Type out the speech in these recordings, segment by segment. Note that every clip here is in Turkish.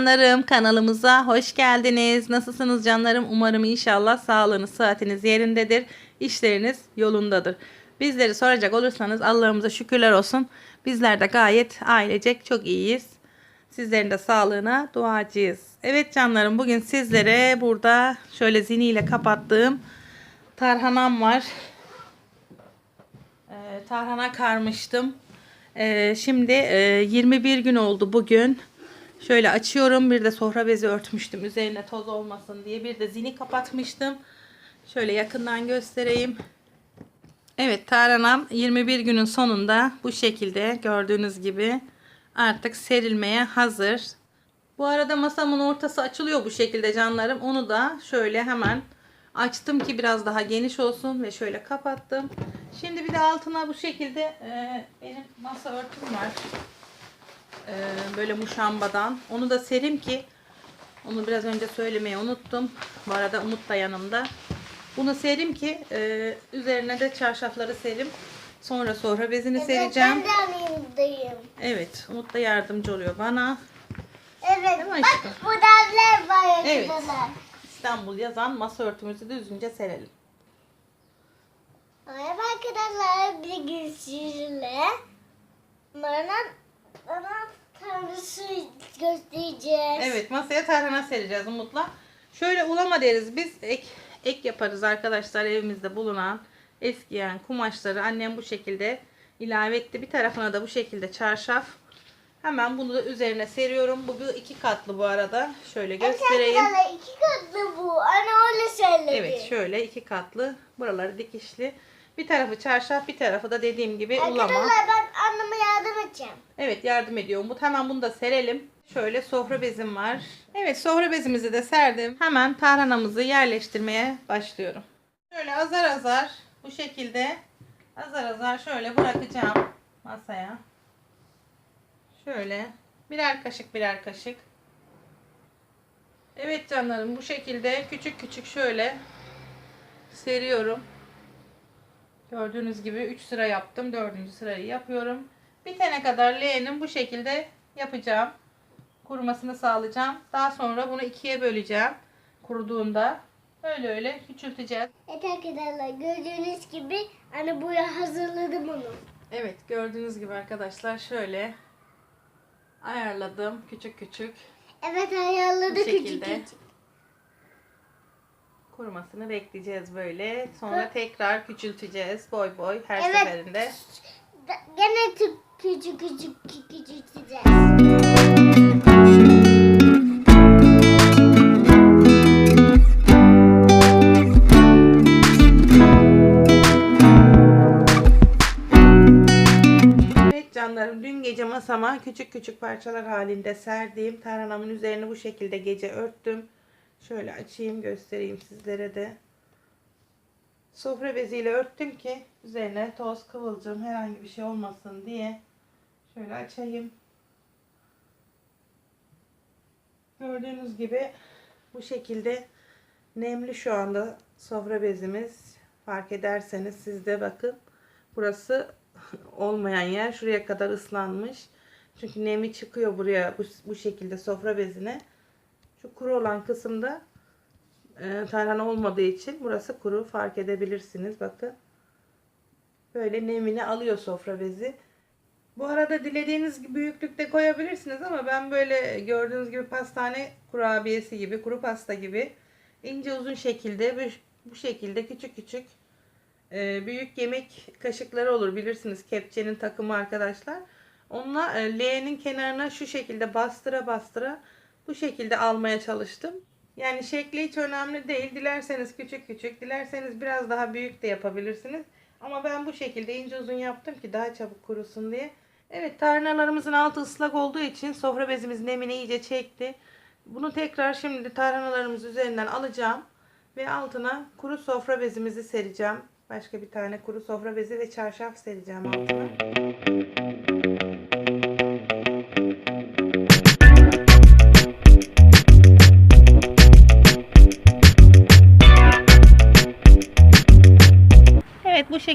Canlarım kanalımıza hoş geldiniz. Nasılsınız canlarım? Umarım inşallah sağlığınız, sıhhatiniz yerindedir. İşleriniz yolundadır. Bizleri soracak olursanız Allah'ımıza şükürler olsun. Bizler de gayet ailecek çok iyiyiz. Sizlerin de sağlığına duacıyız. Evet canlarım bugün sizlere burada şöyle ziniyle kapattığım tarhanam var. Ee, tarhana karmıştım. Ee, şimdi e, 21 gün oldu bugün. Şöyle açıyorum. Bir de sofra bezi örtmüştüm. Üzerine toz olmasın diye. Bir de zini kapatmıştım. Şöyle yakından göstereyim. Evet tarhanam 21 günün sonunda bu şekilde gördüğünüz gibi artık serilmeye hazır. Bu arada masamın ortası açılıyor bu şekilde canlarım. Onu da şöyle hemen açtım ki biraz daha geniş olsun ve şöyle kapattım. Şimdi bir de altına bu şekilde e, benim masa örtüm var. E, böyle muşambadan. Onu da serim ki onu biraz önce söylemeyi unuttum. Bu arada Umut da yanımda. Bunu serim ki e, üzerine de çarşafları serim. Sonra sonra bezini sereceğim. Ben de yanındayım. Evet, Umut da yardımcı oluyor bana. Evet. Değil mi Bak devler var Evet. İstanbul yazan masa örtümüzü düzgünce serelim. Merhaba arkadaşlar. Bir gün sizinle bana, bana tanrısı göstereceğiz. Evet, masaya tarhana sereceğiz Umut'la. Şöyle ulama deriz biz. Ek, ek yaparız arkadaşlar evimizde bulunan eskiyen kumaşları annem bu şekilde ilave etti. Bir tarafına da bu şekilde çarşaf. Hemen bunu da üzerine seriyorum. Bu bir iki katlı bu arada. Şöyle göstereyim. Arkadaşlar iki katlı bu. Anne öyle söyledi. Evet şöyle iki katlı. Buraları dikişli. Bir tarafı çarşaf bir tarafı da dediğim gibi ulama. Arkadaşlar ben anneme yardım edeceğim. Evet yardım ediyor Umut. Hemen bunu da serelim. Şöyle sofra bezim var. Evet sofra bezimizi de serdim. Hemen tarhanamızı yerleştirmeye başlıyorum. Şöyle azar azar bu şekilde azar azar şöyle bırakacağım masaya. Şöyle birer kaşık birer kaşık. Evet canlarım bu şekilde küçük küçük şöyle seriyorum. Gördüğünüz gibi 3 sıra yaptım. 4. sırayı yapıyorum. Bitene kadar leğenin bu şekilde yapacağım. Kurumasını sağlayacağım. Daha sonra bunu ikiye böleceğim. Kuruduğunda öyle öyle küçülteceğiz. Evet arkadaşlar gördüğünüz gibi anne buraya hazırladım onu. Evet gördüğünüz gibi arkadaşlar şöyle ayarladım küçük küçük Evet ayarladı küçük küçük. Kurumasını bekleyeceğiz böyle. Sonra tekrar küçülteceğiz boy boy her Evet. seferinde. Gene tü- küçük küçük kü- küçülteceğiz. Evet canlarım dün gece masama küçük küçük parçalar halinde serdiğim tarhanamın üzerine bu şekilde gece örttüm. Şöyle açayım göstereyim sizlere de. Sofra beziyle örttüm ki üzerine toz kıvılcım herhangi bir şey olmasın diye. Şöyle açayım. Gördüğünüz gibi bu şekilde nemli şu anda sofra bezimiz. Fark ederseniz siz de bakın. Burası olmayan yer şuraya kadar ıslanmış. Çünkü nemi çıkıyor buraya bu, bu şekilde sofra bezine. Şu kuru olan kısımda e, tarhana olmadığı için burası kuru fark edebilirsiniz. Bakın. Böyle nemini alıyor sofra bezi. Bu arada dilediğiniz büyüklükte koyabilirsiniz ama ben böyle gördüğünüz gibi pastane kurabiyesi gibi, kuru pasta gibi ince uzun şekilde bu şekilde küçük küçük e, büyük yemek kaşıkları olur bilirsiniz kepçenin takımı arkadaşlar. Onunla e, leğenin kenarına şu şekilde bastıra bastıra bu şekilde almaya çalıştım. Yani şekli hiç önemli değil. Dilerseniz küçük küçük, dilerseniz biraz daha büyük de yapabilirsiniz. Ama ben bu şekilde ince uzun yaptım ki daha çabuk kurusun diye. Evet tarhanalarımızın altı ıslak olduğu için sofra bezimiz nemini iyice çekti. Bunu tekrar şimdi tarhanalarımız üzerinden alacağım. Ve altına kuru sofra bezimizi sereceğim. Başka bir tane kuru sofra bezi ve çarşaf sereceğim altına.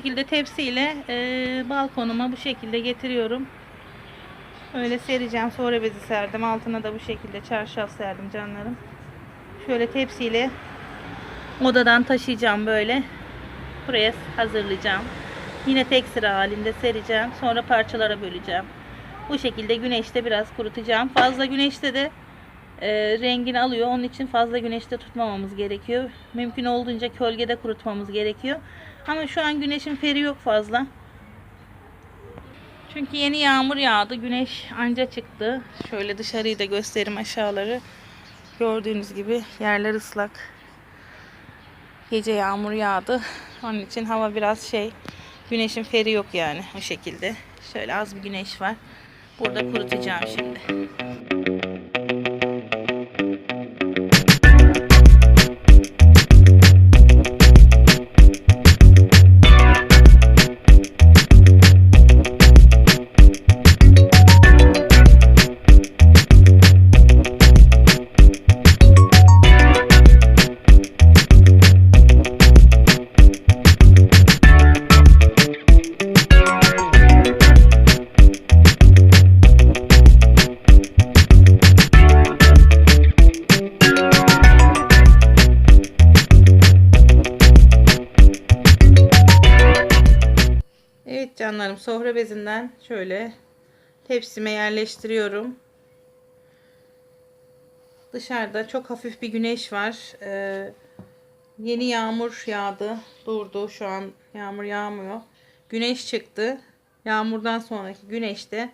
Şekilde tepsiyle e, balkonuma bu şekilde getiriyorum. Öyle sereceğim. Sonra bezi serdim. Altına da bu şekilde çarşaf serdim canlarım. Şöyle tepsiyle odadan taşıyacağım böyle. Buraya hazırlayacağım. Yine tek sıra halinde sereceğim. Sonra parçalara böleceğim. Bu şekilde güneşte biraz kurutacağım. Fazla güneşte de e, rengini alıyor. Onun için fazla güneşte tutmamamız gerekiyor. Mümkün olduğunca gölgede kurutmamız gerekiyor. Ama şu an güneşin feri yok fazla. Çünkü yeni yağmur yağdı. Güneş anca çıktı. Şöyle dışarıyı da göstereyim aşağıları. Gördüğünüz gibi yerler ıslak. Gece yağmur yağdı. Onun için hava biraz şey. Güneşin feri yok yani o şekilde. Şöyle az bir güneş var. Burada kurutacağım şimdi. Canlarım sofra bezinden şöyle tepsime yerleştiriyorum. Dışarıda çok hafif bir güneş var. Ee, yeni yağmur yağdı. Durdu. Şu an yağmur yağmıyor. Güneş çıktı. Yağmurdan sonraki güneşte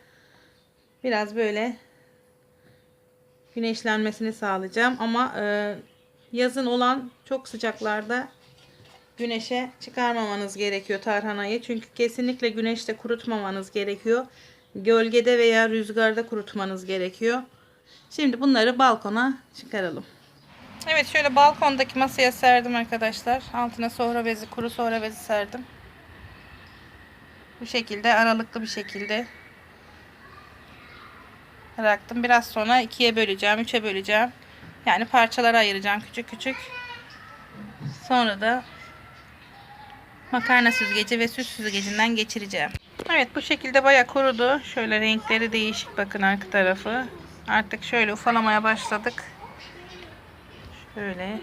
biraz böyle güneşlenmesini sağlayacağım. Ama e, yazın olan çok sıcaklarda güneşe çıkarmamanız gerekiyor tarhanayı. Çünkü kesinlikle güneşte kurutmamanız gerekiyor. Gölgede veya rüzgarda kurutmanız gerekiyor. Şimdi bunları balkona çıkaralım. Evet şöyle balkondaki masaya serdim arkadaşlar. Altına sofra bezi, kuru sofra bezi serdim. Bu şekilde aralıklı bir şekilde bıraktım. Biraz sonra ikiye böleceğim, üçe böleceğim. Yani parçalara ayıracağım küçük küçük. Sonra da makarna süzgeci ve süs süzgecinden geçireceğim. Evet bu şekilde baya kurudu. Şöyle renkleri değişik bakın arka tarafı. Artık şöyle ufalamaya başladık. Şöyle.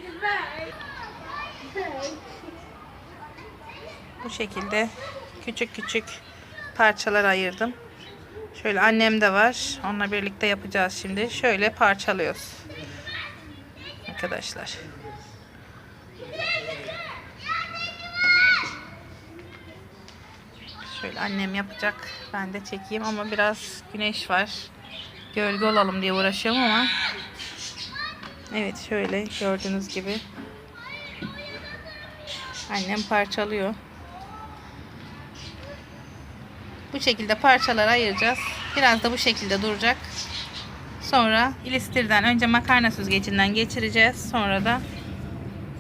Bu şekilde küçük küçük parçalar ayırdım. Şöyle annem de var. Onunla birlikte yapacağız şimdi. Şöyle parçalıyoruz. Arkadaşlar. Şöyle annem yapacak. Ben de çekeyim ama biraz güneş var. Gölge olalım diye uğraşıyorum ama. Evet şöyle gördüğünüz gibi. Annem parçalıyor. Bu şekilde parçalara ayıracağız. Biraz da bu şekilde duracak. Sonra ilistirden önce makarna süzgecinden geçireceğiz. Sonra da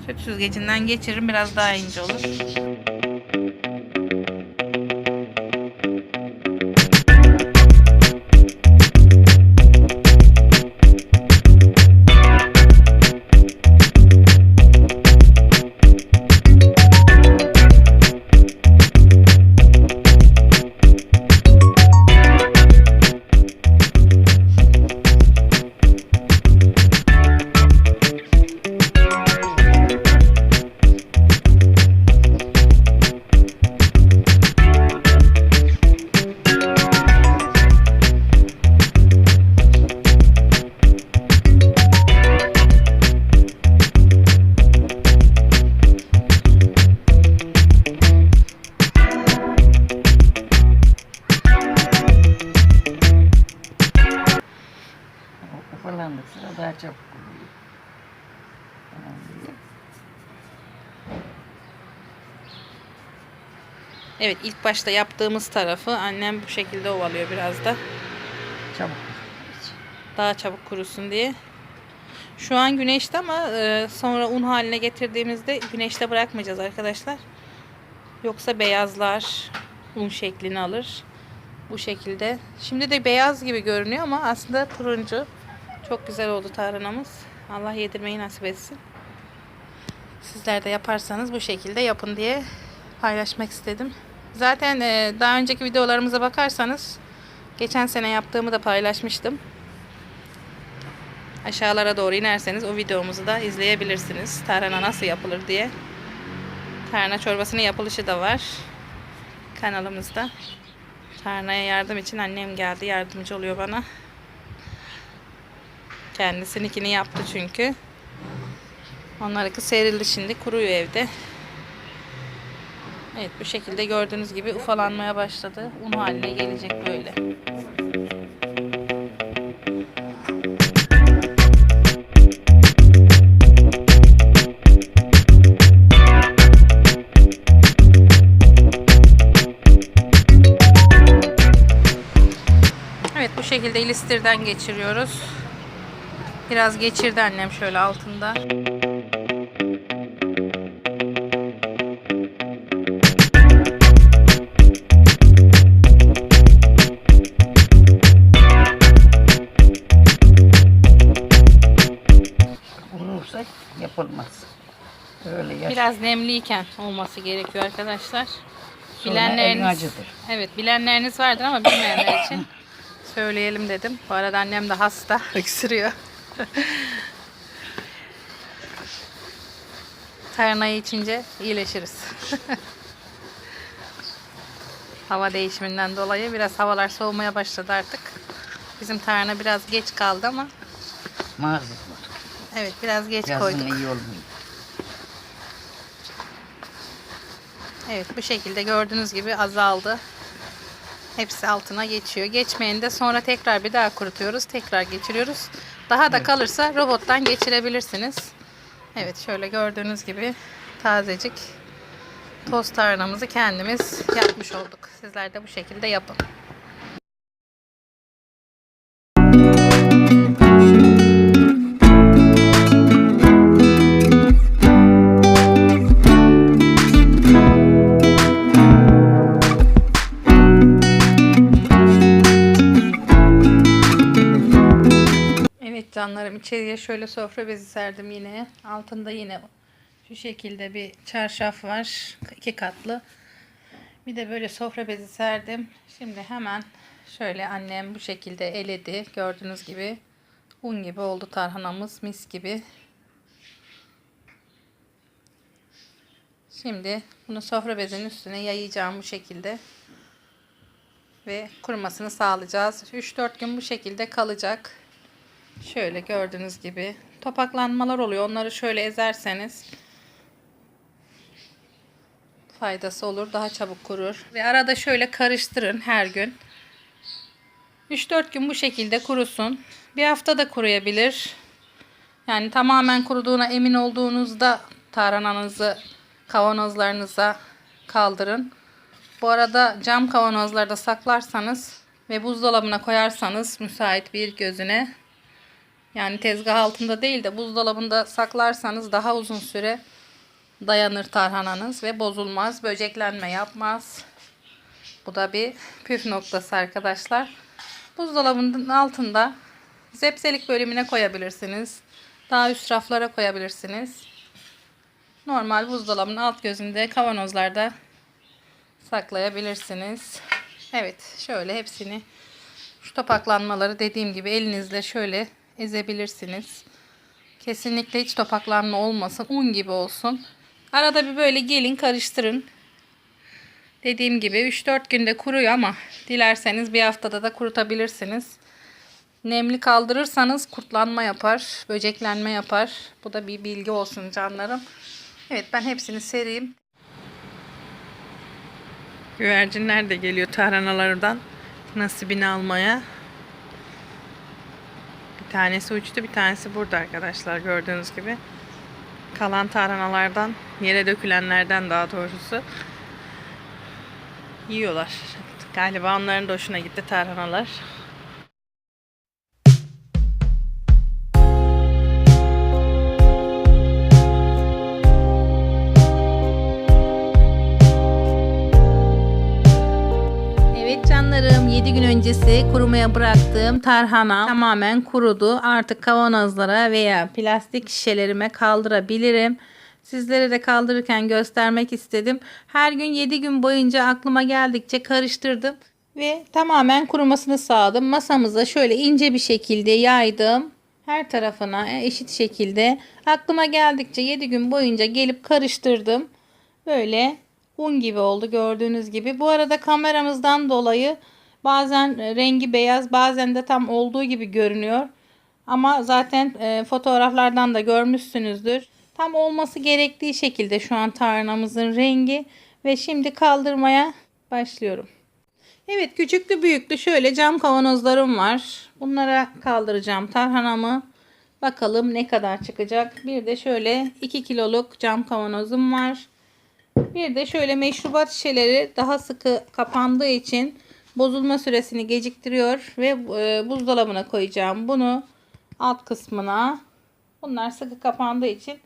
süt süzgecinden geçiririm. Biraz daha ince olur. Ufalandıkça daha çabuk oluyor. Tamam diye. Evet ilk başta yaptığımız tarafı annem bu şekilde ovalıyor biraz da. Çabuk. Daha çabuk kurusun diye. Şu an güneşte ama e, sonra un haline getirdiğimizde güneşte bırakmayacağız arkadaşlar. Yoksa beyazlar un şeklini alır. Bu şekilde. Şimdi de beyaz gibi görünüyor ama aslında turuncu. Çok güzel oldu tarhanamız. Allah yedirmeyi nasip etsin. Sizler de yaparsanız bu şekilde yapın diye paylaşmak istedim. Zaten e, daha önceki videolarımıza bakarsanız Geçen sene yaptığımı da paylaşmıştım. Aşağılara doğru inerseniz o videomuzu da izleyebilirsiniz. Tarhana nasıl yapılır diye. Tarhana çorbasının yapılışı da var kanalımızda. Tarhanaya yardım için annem geldi. Yardımcı oluyor bana. Kendisininkini yaptı çünkü. Onlarınki serildi şimdi. Kuruyor evde. Evet bu şekilde gördüğünüz gibi ufalanmaya başladı. Un haline gelecek böyle. Evet bu şekilde ilistirden geçiriyoruz. Biraz geçirdi annem şöyle altında. Vurursa yapılmaz. Öyle yaş. Biraz nemliyken olması gerekiyor arkadaşlar. Sonra elin Bilenleriniz, acıdır. evet bilenleriniz vardır ama bilmeyenler için söyleyelim dedim. Bu arada annem de hasta, öksürüyor. Tarhanayı içince iyileşiriz. Hava değişiminden dolayı biraz havalar soğumaya başladı artık. Bizim tarhana biraz geç kaldı ama var. evet biraz geç Yazın koyduk. iyi olmuyor. Evet bu şekilde gördüğünüz gibi azaldı. Hepsi altına geçiyor. Geçmeyeni de sonra tekrar bir daha kurutuyoruz. Tekrar geçiriyoruz. Daha da kalırsa robottan geçirebilirsiniz. Evet şöyle gördüğünüz gibi tazecik toz tarhanamızı kendimiz yapmış olduk. Sizler de bu şekilde yapın. Canlarım içeriye şöyle sofra bezi serdim yine. Altında yine şu şekilde bir çarşaf var. iki katlı. Bir de böyle sofra bezi serdim. Şimdi hemen şöyle annem bu şekilde eledi. Gördüğünüz gibi un gibi oldu tarhanamız. Mis gibi. Şimdi bunu sofra bezinin üstüne yayacağım bu şekilde. Ve kurumasını sağlayacağız. 3-4 gün bu şekilde kalacak. Şöyle gördüğünüz gibi topaklanmalar oluyor. Onları şöyle ezerseniz faydası olur. Daha çabuk kurur. Ve arada şöyle karıştırın her gün. 3-4 gün bu şekilde kurusun. Bir hafta da kuruyabilir. Yani tamamen kuruduğuna emin olduğunuzda tarhananızı kavanozlarınıza kaldırın. Bu arada cam kavanozlarda saklarsanız ve buzdolabına koyarsanız müsait bir gözüne yani tezgah altında değil de buzdolabında saklarsanız daha uzun süre dayanır tarhananız ve bozulmaz. Böceklenme yapmaz. Bu da bir püf noktası arkadaşlar. Buzdolabının altında zepselik bölümüne koyabilirsiniz. Daha üst raflara koyabilirsiniz. Normal buzdolabının alt gözünde kavanozlarda saklayabilirsiniz. Evet şöyle hepsini şu topaklanmaları dediğim gibi elinizle şöyle ezebilirsiniz. Kesinlikle hiç topaklanma olmasın. Un gibi olsun. Arada bir böyle gelin karıştırın. Dediğim gibi 3-4 günde kuruyor ama dilerseniz bir haftada da kurutabilirsiniz. Nemli kaldırırsanız kurtlanma yapar, böceklenme yapar. Bu da bir bilgi olsun canlarım. Evet ben hepsini sereyim. Güvercinler de geliyor tarhanalardan nasibini almaya. Bir tanesi uçtu, bir tanesi burada arkadaşlar gördüğünüz gibi. Kalan tarhanalardan, yere dökülenlerden daha doğrusu yiyorlar. Galiba onların da hoşuna gitti tarhanalar. Evet canlarım 7 gün öncesi kurumaya bıraktığım tarhana tamamen kurudu. Artık kavanozlara veya plastik şişelerime kaldırabilirim. Sizlere de kaldırırken göstermek istedim. Her gün 7 gün boyunca aklıma geldikçe karıştırdım. Ve tamamen kurumasını sağladım. Masamıza şöyle ince bir şekilde yaydım. Her tarafına eşit şekilde. Aklıma geldikçe 7 gün boyunca gelip karıştırdım. Böyle un gibi oldu gördüğünüz gibi. Bu arada kameramızdan dolayı bazen rengi beyaz bazen de tam olduğu gibi görünüyor. Ama zaten e, fotoğraflardan da görmüşsünüzdür. Tam olması gerektiği şekilde şu an tarhanamızın rengi. Ve şimdi kaldırmaya başlıyorum. Evet küçüklü büyüklü şöyle cam kavanozlarım var. Bunlara kaldıracağım tarhanamı. Bakalım ne kadar çıkacak. Bir de şöyle 2 kiloluk cam kavanozum var. Bir de şöyle meşrubat şişeleri daha sıkı kapandığı için bozulma süresini geciktiriyor ve e, buzdolabına koyacağım. Bunu alt kısmına bunlar sıkı kapandığı için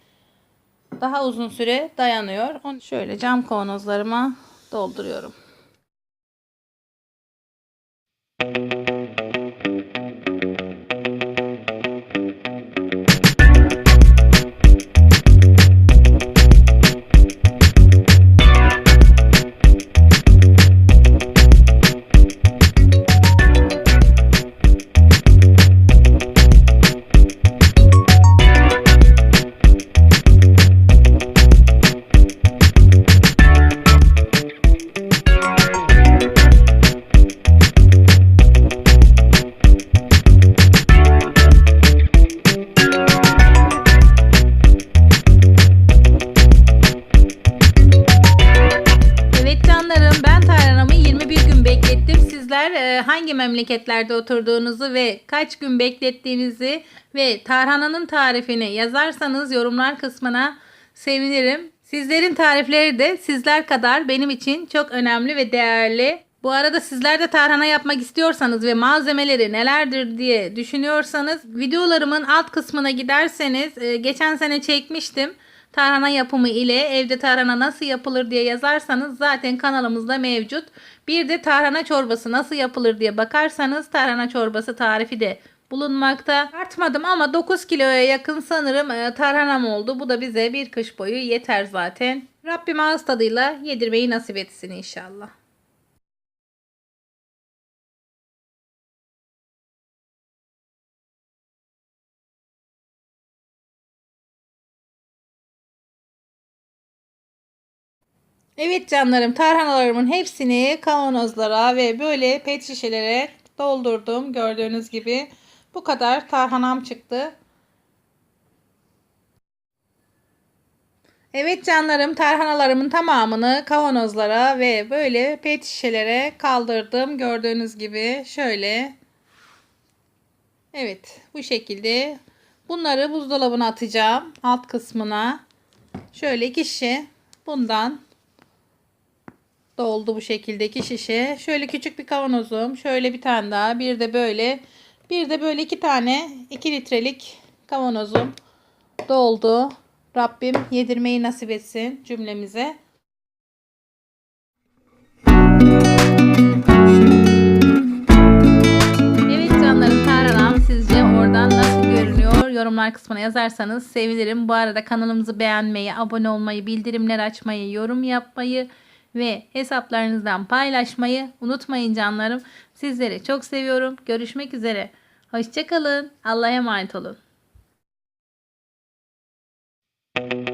daha uzun süre dayanıyor. Onu şöyle cam kavanozlarıma dolduruyorum. Evet memleketlerde oturduğunuzu ve kaç gün beklettiğinizi ve tarhananın tarifini yazarsanız yorumlar kısmına sevinirim. Sizlerin tarifleri de sizler kadar benim için çok önemli ve değerli. Bu arada sizler de tarhana yapmak istiyorsanız ve malzemeleri nelerdir diye düşünüyorsanız videolarımın alt kısmına giderseniz e, geçen sene çekmiştim tarhana yapımı ile evde tarhana nasıl yapılır diye yazarsanız zaten kanalımızda mevcut. Bir de tarhana çorbası nasıl yapılır diye bakarsanız tarhana çorbası tarifi de bulunmakta. Artmadım ama 9 kiloya yakın sanırım e, tarhanam oldu. Bu da bize bir kış boyu yeter zaten. Rabbim ağız tadıyla yedirmeyi nasip etsin inşallah. Evet canlarım tarhanalarımın hepsini kavanozlara ve böyle pet şişelere doldurdum. Gördüğünüz gibi bu kadar tarhanam çıktı. Evet canlarım tarhanalarımın tamamını kavanozlara ve böyle pet şişelere kaldırdım. Gördüğünüz gibi şöyle. Evet bu şekilde. Bunları buzdolabına atacağım alt kısmına. Şöyle iki şişe bundan doldu bu şekildeki şişe. Şöyle küçük bir kavanozum. Şöyle bir tane daha. Bir de böyle. Bir de böyle iki tane 2 litrelik kavanozum doldu. Rabbim yedirmeyi nasip etsin cümlemize. Evet canlarım tarhanam sizce oradan nasıl görünüyor? Yorumlar kısmına yazarsanız sevinirim. Bu arada kanalımızı beğenmeyi, abone olmayı, bildirimler açmayı, yorum yapmayı ve hesaplarınızdan paylaşmayı unutmayın canlarım. Sizleri çok seviyorum. Görüşmek üzere. Hoşçakalın. Allah'a emanet olun. Thank you.